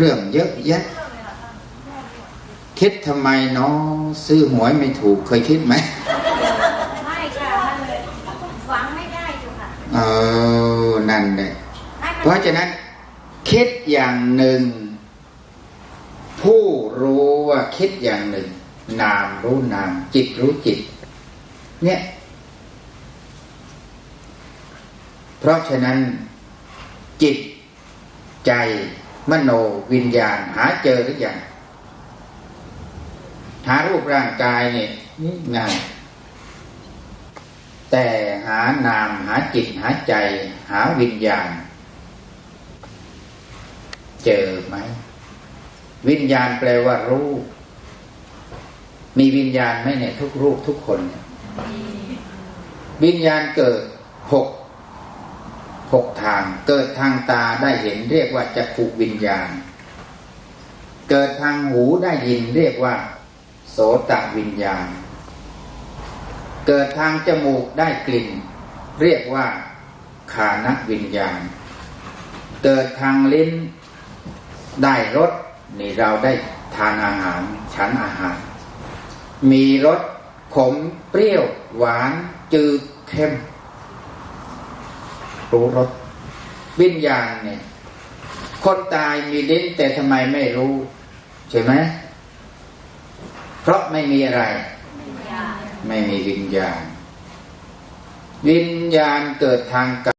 รื่องเยอะแยะ คิดทำไมเนาะซื้อหวยไม่ถูกเคยคิดไหมไม่ค่ะมันหวังไม่ได้จ้ะค่ะเออนั่นแหละให้มันเพราะฉะนั้น คิดอย่างหนึ่ง ผู้รู้ว่าคิดอย่างหนึ่ง นามรู้นาม จิตรู้จิต เนี่ยเพราะฉะนั้นจิตใจ มโนวิญญาณ หาเจอหรือยังหารูปร่างกายเนี่ยนี่ง่ายแต่หานามหาจิตหาใจ หาวิญญาณ เจอไหม วิญญาณแปลว่ารูป มีวิญญาณไหมเนี่ยทุกรูปทุกคนเนี่ยวิญญาณเกิดหก หกทาง เกิดทางตาได้เห็นเรียกว่าจักขุวิญญาณ เกิดทางหูได้ยินเรียกว่า โสตวิญญาณ เกิดทางจมูกได้กลิ่น เรียกว่าคานวิญญาณ เกิดทางลิ้นได้รสนี่เราได้ทานอาหารฉันอาหาร มีรสขมเปรี้ยว หวานจืดเค็ม รู้รสวิญญาณเนี่ยคนตายมีลิ้นแต่ทำไมไม่รู้ใช่ไหมเพราะไม่มีอะไร ไม่มีวิญญาณ วิญญาณเกิดทางกาย